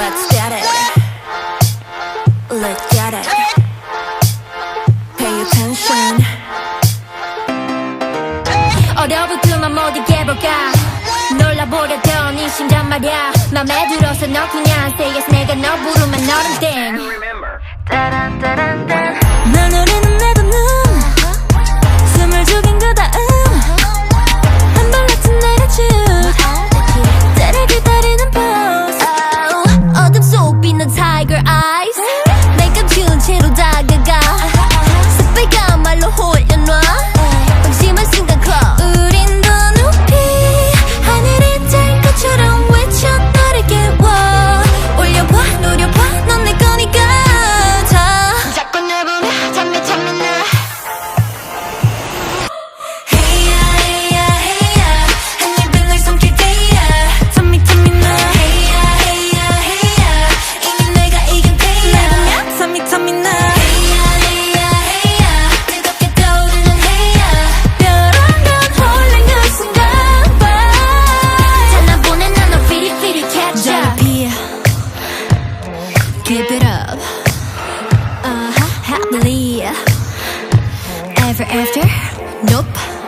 Let's get it. Let's get it. Pay attention. 얼어붙으면 못 이겨볼까 놀라보려던 이 심장 말야 맘에 들어서 너 그냥 say yes 내가 너 부르면 너는 땡 따란 따란 딴날 give it up. Uh huh, happily. Ever after? Nope.